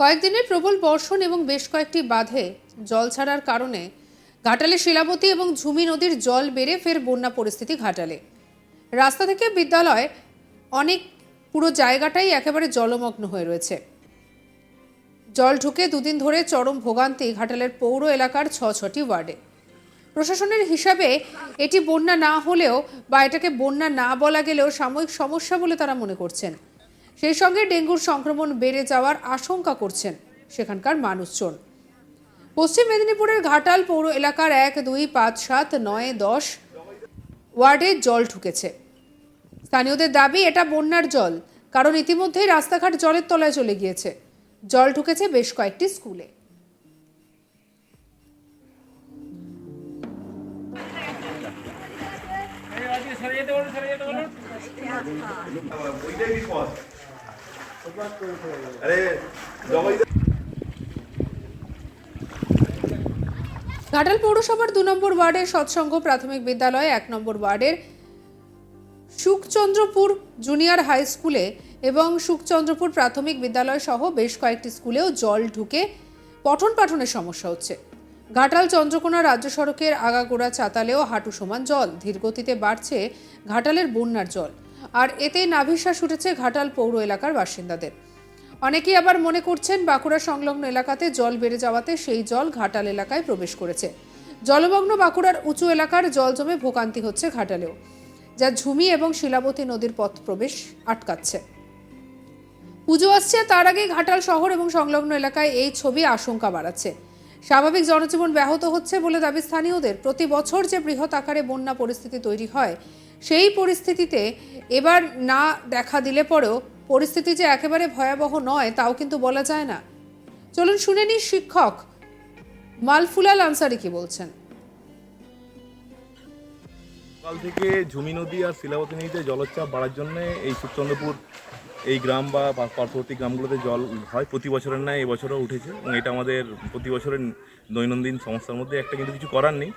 কয়েকদিনের প্রবল বর্ষণ এবং বেশ কয়েকটি বাঁধে জল ছাড়ার কারণে ঘাটালে শিলাবতী এবং ঝুমি নদীর জল বেড়ে ফের বন্যা পরিস্থিতি ঘাটালে। রাস্তা থেকে বিদ্যালয় অনেক পুরো জায়গাটাই একেবারে জলমগ্ন হয়ে রয়েছে। জল ঢুকে দুদিন ধরে চরম ভোগান্তি ঘাটালের পৌর এলাকার ছ ছটি ওয়ার্ডে। প্রশাসনের হিসাবে এটি বন্যা না হলেও বা এটাকে বন্যা না বলা গেলেও সাময়িক সমস্যা বলে তারা মনে করছেন। সেই সঙ্গে ডেঙ্গুর সংক্রমণ বেড়ে যাওয়ার আশঙ্কা করছেন সেখানকার মানুষজন। পশ্চিম মেদিনীপুরের ঘাটাল পৌর এলাকার এক, দুই, পাঁচ, সাত, নয়, দশ ওয়ার্ডে জল ঢুকেছে। স্থানীয়দের দাবি, এটা বন্যার জল, কারণ ইতিমধ্যেই রাস্তাঘাট জলের তলায় চলে গিয়েছে। জল ঢুকেছে বেশ কয়েকটি স্কুলে। আরে জবাই ঘাটাল পৌরসভার দু নম্বর ওয়ার্ডের সৎসঙ্গ প্রাথমিক বিদ্যালয় এক নম্বর ওয়ার্ডের সুখচন্দ্রপুর জুনিয়র হাই স্কুলে এবং সুখচন্দ্রপুর প্রাথমিক বিদ্যালয় সহ বেশ কয়েকটি স্কুলেও জল ঢুকে পঠন পাঠনের সমস্যা হচ্ছে। ঘাটাল চন্দ্রকোনা রাজ্য সড়কের আগাগোড়া চাতালেও হাঁটু সমান জল। ধীরগতিতে বাড়ছে ঘাটালের বন্যার জল। আর এতে নাভিশ্বাস উঠেছে ঘাটাল পৌর এলাকার বাসিন্দাদের। অনেকেই আবার মনে করছেন বাঁকুড়া সংলগ্ন এলাকাতে জল বেড়ে যাওয়াতে সেই জল ঘাটাল এলাকায় প্রবেশ করেছে। জলমগ্ন বাঁকুড়ার উঁচু এলাকার জল জমে ভোগান্তি হচ্ছে ঘাটালেও, যা ঝুমি এবং শিলাবতী নদীর পথ প্রবেশ আটকাচ্ছে। পুজো আসছে তার আগে ঘাটাল শহর এবং সংলগ্ন এলাকায় এই ছবি আশঙ্কা বাড়াচ্ছে। স্বাভাবিক জনজীবন ব্যাহত হচ্ছে বলে দাবি স্থানীয়দের। প্রতি বছর যে বৃহৎ আকারে বন্যা পরিস্থিতি তৈরি হয় সেই পরিস্থিতিতে এবার না দেখা দিলে পরেও পরিস্থিতি যে একেবারে ভয়াবহ নয়, তাও কিন্তু বলা যায় না। চলুন শুনে নিই শিক্ষক মালফুলাল আনসারি কি বলছেন। সকাল থেকে ঝুমি নদী আর শিলাবতী নদীতে জলোচ্চাপ বাড়ার জন্য এই সুখচন্দ্রপুর এই গ্রাম বা পার্শ্ববর্তী গ্রামগুলোতে জল হয় প্রতি বছরের ন্যায়, এবছরও উঠেছে এবং এটা আমাদের প্রতি বছরের দৈনন্দিন সমস্যার মধ্যে একটা কিন্তু কিছু করার নেই।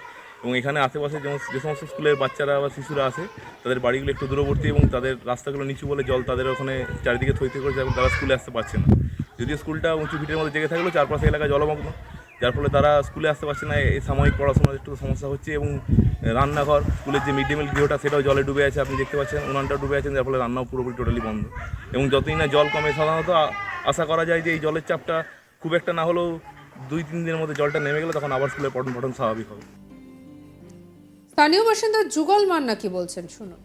এবং এখানে আশেপাশে যেমন যে সমস্ত স্কুলের বাচ্চারা বা শিশুরা আছে, তাদের বাড়িগুলো একটু দূরবর্তী এবং তাদের রাস্তাগুলো নিচু বলে জল তাদের ওখানে চারিদিকে থইতে করেছে এবং তারা স্কুলে আসতে পারছে না। যদিও স্কুলটা উঁচু ভিটের মধ্যে জেগে থাকলেও চারপাশে এলাকা জলমগ্ন। যার ফলে তারা স্কুলে আসতে পারছে না এই সাময়িক পড়াশোনার একটু সমস্যা হচ্ছে এবং রান্নাঘর, স্কুলের যে মিড ডে মিল গৃহটা সেটাও জলে ডুবে আছে, আপনি দেখতে পাচ্ছেন, উনানটাও ডুবে আছেন, যার ফলে রান্নাও পুরোপুরি টোটালি বন্ধ। এবং যতই না জল কমে, সাধারণত আশা করা যায় যে এই জলের চাপটা খুব একটা না হলেও দুই তিন দিনের মধ্যে জলটা নেমে গেলে তখন আবার স্কুলের পঠন পঠন স্বাভাবিক হবে। স্থানীয় বাসিন্দা যুগল মান্না কি বলছেন শুনুন।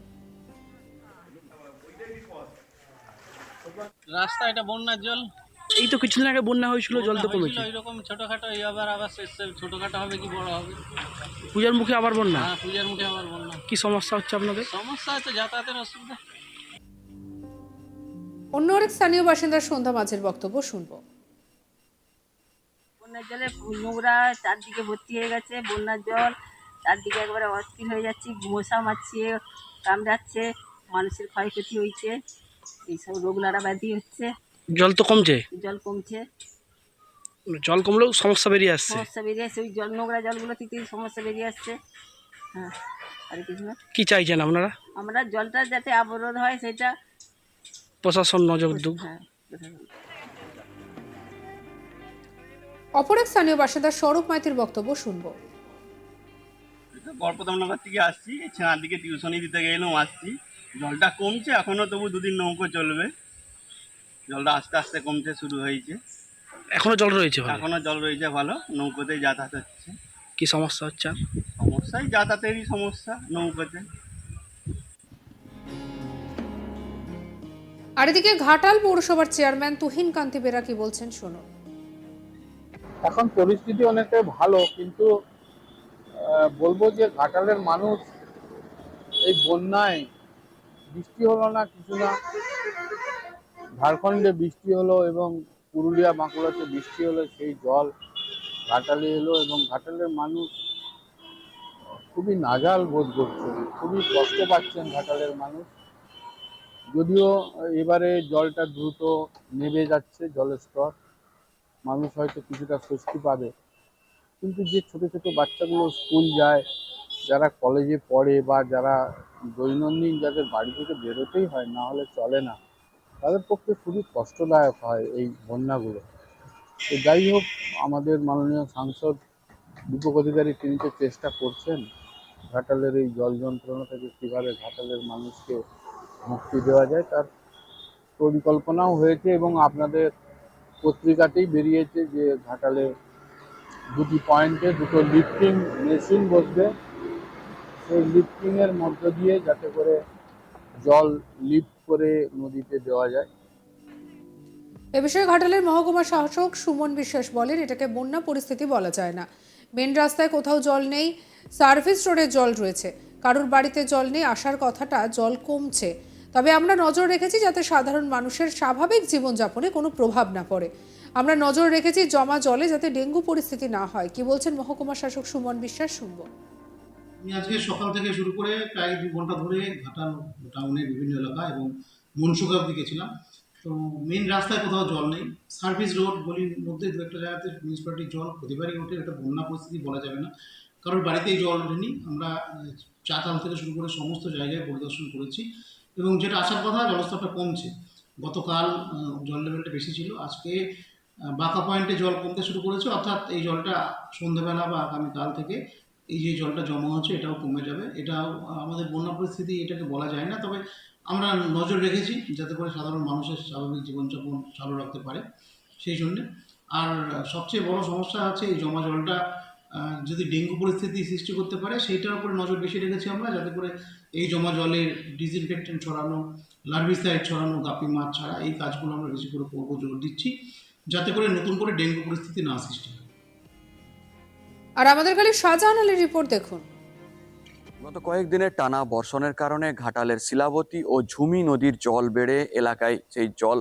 রাস্তা এটা বন্যার জল। এই তো কিছুদিন আগে বন্যা হয়েছিল জল তো কমেছে। এরকম ছোটখাটো এই আবার আবার ছোটখাটো হবে কি বড় হবে? পূজার মুখে আবার বন্যা? হ্যাঁ পূজার মুখে আবার বন্যা। কি সমস্যা হচ্ছে আপনাদের? সমস্যা হচ্ছে যাতায়াতের অসুবিধা। অন্য আরেক স্থানীয় বাসিন্দা সন্ধ্যা মাঝের বক্তব্য শুনব। বন্যার জলে নোংরা চারদিকে ভর্তি হয়ে গেছে বন্যার জল। চারদিকে একবারে অস্থির হয়ে যাচ্ছি মশা মারছে কামড়াচ্ছে মানুষের ক্ষয়ক্ষতি হয়েছে এইসব রোগ নাড়া ব্যাধি হচ্ছে। জল তো কমছে? জল কমছে। জল কমলেও সমস্যা বেরিয়ে আসছে। সমস্যা বেরিয়ে আসছে ওই জল নোংরা জলগুলো থেকে সমস্যা বেরিয়ে আসছে। হ্যাঁ আর কিছু না। কি চাইছেন আপনারা? আমরা জলটা যাতে অবরোধ হয় সেটা প্রশাসন নজর দুক। হ্যাঁ অপর এক স্থানীয় বাসিন্দা স্বরূপ মাইতির বক্তব্য শুনব। বরপ্রতাপনগর থেকে আসছি ছেনার দিকে টিউশনি দিতে গেলাম আসছি। জলটা কমছে এখনও তবু দুদিন নৌকো চলবে। জলটা আস্তে আস্তে কমতে শুরু হয়েছে। এখনও জল রয়েছে এখনও জল রয়েছে ভালো নৌকোতেই যাতায়াত হচ্ছে। কি সমস্যা হচ্ছে? আর সমস্যাই যাতায়াতেরই সমস্যা নৌকোতে। আর এদিকে ঘাটাল পৌরসভার চেয়ারম্যান তুহিন কান্তি বেরা কি বলছেন শুনুন। এখন পরিস্থিতি অনেকটাই ভালো কিন্তু বলব যে ঘাটালের মানুষ এই বন্যায় বৃষ্টি হলো না কিছু না। ঝাড়খণ্ডে বৃষ্টি হলো এবং পুরুলিয়া, বাঁকুড়াতে বৃষ্টি হলো, সেই জল ঘাটালে এলো এবং ঘাটালের মানুষ খুবই নাজাল বোধ করছেন খুবই কষ্ট পাচ্ছেন ঘাটালের মানুষ। যদিও এবারে জলটা দ্রুত নেমে যাচ্ছে, জলের স্তর। মানুষ হয়তো কিছুটা স্বস্তি পাবে। কিন্তু যে ছোট ছোট বাচ্চাগুলো স্কুল যায়, যারা কলেজে পড়ে বা যারা দৈনন্দিন যাদের বাড়ি থেকে বেরোতেই হয়, না হলে চলে না, তাদের পক্ষে খুবই কষ্টদায়ক হয় এই বন্যাগুলো। তো যাই হোক, আমাদের মাননীয় সাংসদ দীপক অধিকারী, তিনি তো চেষ্টা করছেন ঘাটালের এই জল যন্ত্রণা থেকে কীভাবে ঘাটালের মানুষকে মুক্তি দেওয়া যায়, তার পরিকল্পনাও হয়েছে এবং আপনাদের পত্রিকাতেই বেরিয়েছে যে ঘাটালে দুটি পয়েন্টে দুটো লিফটিং মেশিন বসবে। সেই লিফটিংয়ের মধ্য দিয়ে যাতে করে জল লিফট করে নদীতে দেওয়া যায়। এ বিষয়ে ঘাটালের মহকুমা শাসক সুমন বিশ্বাস বলেন, এটাকে বন্যা পরিস্থিতি বলা যায় না। মেন রাস্তায় কোথাও জল নেই সার্ভিস রোডে জল রয়েছে। কারোর বাড়িতে জল নেই, আসার কথাটা জল কমছে। তবে আমরা নজর রেখেছি যাতে সাধারণ মানুষের স্বাভাবিক জীবনযাপনে কোনো প্রভাব না পড়ে। আমরা নজর রেখেছি জমা জলে যাতে ডেঙ্গু পরিস্থিতি না হয়। কি বলছেন মহকুমা শাসক সুমন বিশ্বাস, শুনব। আমি আজকে সকাল থেকে শুরু করে প্রায় দু ঘণ্টা ধরে ঘাটাল টাউনের বিভিন্ন এলাকা এবং মনসুকার দিকে ছিলাম। তো মেন রাস্তায় কোথাও জল নেই। সার্ভিস রোড গলির মধ্যে দু একটা জায়গাতে মিউনিসিপ্যালিটির জল প্রতিবারই ওঠে, এটা বন্যা পরিস্থিতি বলা যাবে না। কারোর বাড়িতেই জল ওঠেনি। আমরা চাতাল থেকে শুরু করে সমস্ত জায়গায় পরিদর্শন করেছি এবং যেটা আসার কথা, জলস্তরটা কমছে। গতকাল জল লেভেলটা বেশি ছিল। আজকে বাঁকা পয়েন্টে জল কমতে শুরু করেছে, অর্থাৎ এই জলটা সন্ধ্যেবেলা বা আগামীকাল থেকে এই যে জলটা জমা হচ্ছে, এটাও কমে যাবে। এটাও আমাদের বন্যা পরিস্থিতি এটাকে বলা যায় না, তবে আমরা নজর রেখেছি যাতে করে সাধারণ মানুষের স্বাভাবিক জীবনযাপন চালু রাখতে পারে সেই জন্যে। আর সবচেয়ে বড় সমস্যা হচ্ছে এই জমা জলটা যদি ডেঙ্গু পরিস্থিতি সৃষ্টি করতে পারে, সেইটার উপরে নজর বেশি রেখেছি আমরা, যাতে করে এই জমা জলে ডিসইনফেক্টেন্ট ছড়ানো লার্ভিসাইড ছড়ানো, গাপি মাছ ছাড়া এই কাজগুলো আমরা বেশি করে করব, জোর দিচ্ছি। যাতে করে নতুন করে ডেঙ্গু পরিস্থিতি না সৃষ্টি হয়। আর আমাদের খালি শাহজাহান আলীর রিপোর্ট দেখুন। গত কয়েকদিনের টানা বর্ষণের কারণে ঘাটালের শিলাবতী ও ঝুমি নদীর জল বেড়ে এলাকায় সেই জল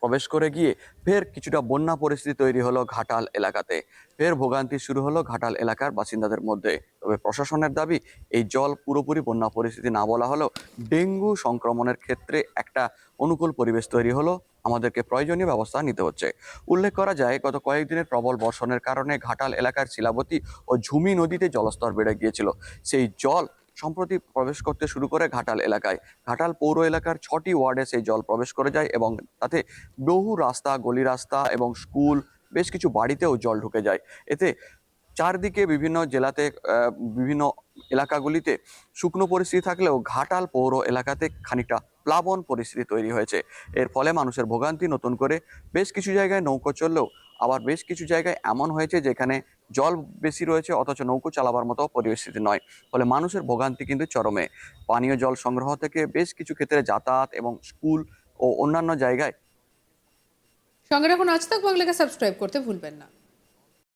প্রবেশ করে গিয়ে ফের কিছুটা বন্যা পরিস্থিতি তৈরি হলো ঘাটাল এলাকাতে। ফের ভোগান্তি শুরু হলো ঘাটাল এলাকার বাসিন্দাদের মধ্যে। তবে প্রশাসনের দাবি, এই জল পুরোপুরি বন্যা পরিস্থিতি না বলা হলেও ডেঙ্গু সংক্রমণের ক্ষেত্রে একটা অনুকূল পরিবেশ তৈরি হলো। আমাদেরকে প্রয়োজনীয় ব্যবস্থা নিতে হচ্ছে। উল্লেখ করা যায়, গত কয়েকদিনের প্রবল বর্ষণের কারণে ঘাটাল এলাকার শিলাবতী ও ঝুমি নদীতে জলস্তর বেড়ে গিয়েছিল। সেই জল সম্প্রতি প্রবেশ করতে শুরু করে ঘাটাল এলাকায়। ঘাটাল পৌর এলাকার ছটি ওয়ার্ডে সেই জল প্রবেশ করে যায় এবং তাতে বহু রাস্তা, গলি রাস্তা এবং স্কুল, বেশ কিছু বাড়িতেও জল ঢুকে যায়। এতে চারদিকে বিভিন্ন জেলাতে বিভিন্ন এলাকাগুলিতে শুকনো পরিস্থিতি থাকলেও ঘাটাল পৌর এলাকাতে খানিকটা প্লাবন পরিস্থিতি তৈরি হয়েছে। এর ফলে মানুষের ভোগান্তি নতুন করে বেশ কিছু জায়গায় নৌকো চললেও আবার বেশ কিছু জায়গায় এমন হয়েছে যেখানে জল বেশি রয়েছে, অথচ নৌকো চালাবার মতো পরিস্থিতি নয়। ফলে মানুষের ভোগান্তি কিন্তু চরমে। পানীয় জল সংগ্রহ থেকে বেশ কিছু ক্ষেত্রে যাতায়াত এবং স্কুল ও অন্যান্য জায়গায় সঙ্গে রাখুন আজ তক বাংলাকে সাবস্ক্রাইব করতে ভুলবেন না।